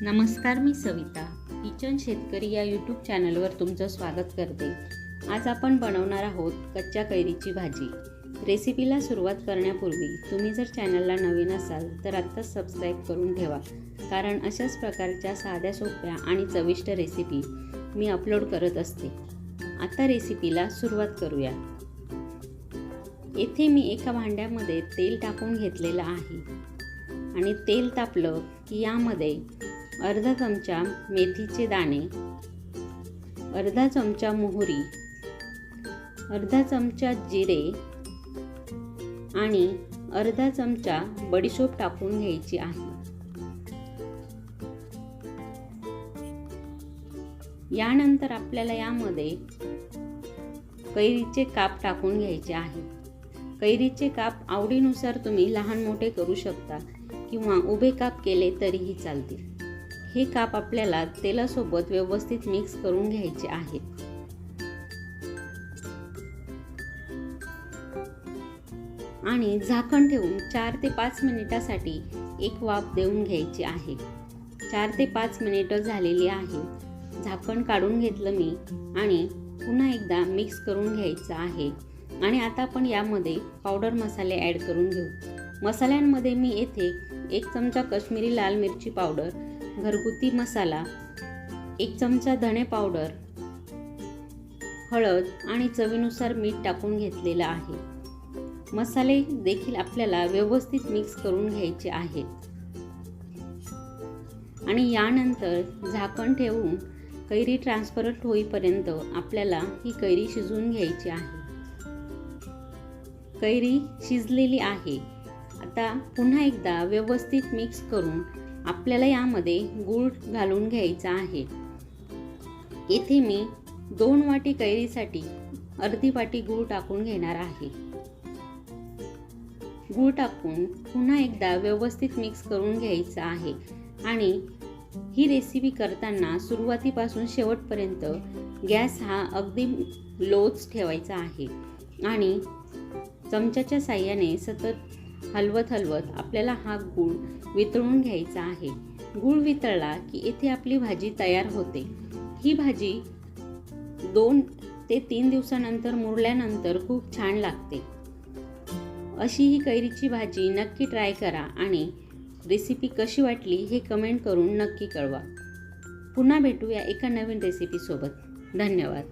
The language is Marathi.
नमस्कार मी सविता. किचन शेतकरी या यूट्यूब चॅनलवर तुमचं स्वागत करते. आज आपण बनवणार आहोत कच्च्या कैरीची भाजी. रेसिपीला सुरुवात करण्यापूर्वी तुम्ही जर चॅनलला नवीन असाल तर आत्ताच सबस्क्राईब करून ठेवा. कारण अशाच प्रकारच्या साध्या सोप्या आणि चविष्ट रेसिपी मी अपलोड करत असते. आता रेसिपीला सुरुवात करूया. येथे मी एका भांड्यामध्ये तेल टाकून घेतलेलं आहे. आणि तेल तापलं की यामध्ये अर्धा चमचा मेथीचे दाणे अर्धा चमचा मोहरी अर्धा चमचा जिरे आणि अर्धा चमचा बडीशोप टाकून घ्यायची आहे. यानंतर आपल्याला यामध्ये कैरीचे काप टाकून घ्यायचे आहे. कैरीचे काप आवडीनुसार तुम्ही लहान मोठे करू शकता किंवा उभे काप केले तरीही चालतील. हे काप आपल्याला तेलासोबत व्यवस्थित मिक्स करून घ्यायचे आहेत आणि झाकण ठेवून चार ते पाच मिनिटासाठी एक वाफ देऊन घ्यायची आहे. चार ते पाच मिनिटं झालेली आहे. झाकण काढून घेतलं मी आणि पुन्हा एकदा मिक्स करून घ्यायचं आहे. आणि आता आपण यामध्ये पावडर मसाले ॲड करून घेऊ. मसाल्यांमध्ये मी येथे एक चमचा कश्मीरी लाल मिरची पावडर घरगुती मसाला एक चमचा धणे पावडर हळद आणि चवीनुसार मीठ टाकून घेतलेलं आहे. मसाले देखील आपल्याला व्यवस्थित मिक्स करून घ्यायचे आहेत. आणि यानंतर झाकण ठेवून कैरी ट्रान्सपरंट होईपर्यंत आपल्याला ही कैरी शिजवून घ्यायची आहे. कैरी शिजलेली आहे. आता पुन्हा एकदा व्यवस्थित मिक्स करून आपल्याला यामध्ये गूळ घालून घ्यायचा आहे. येथे मी दोन वाटी कैरीसाठी अर्धी वाटी गूळ टाकून घेणार आहे. गूळ टाकून पुन्हा एकदा व्यवस्थित मिक्स करून घ्यायचं आहे आणि ही रेसिपी करताना सुरुवातीपासून शेवटपर्यंत गॅस हा अगदी लोच ठेवायचा आहे आणि चमच्याच्या साह्याने सतत हलवत हलवत आपल्याला हा गूळ वितळून घ्यायचा आहे. गूळ वितळला की येथे आपली भाजी तयार होते. ही भाजी दोन ते तीन दिवसानंतर मुरल्यानंतर खूप छान लागते. अशी ही कैरीची भाजी नक्की ट्राय करा आणि रेसिपी कशी वाटली हे कमेंट करून नक्की कळवा. पुन्हा भेटूया एका नवीन रेसिपीसोबत धन्यवाद.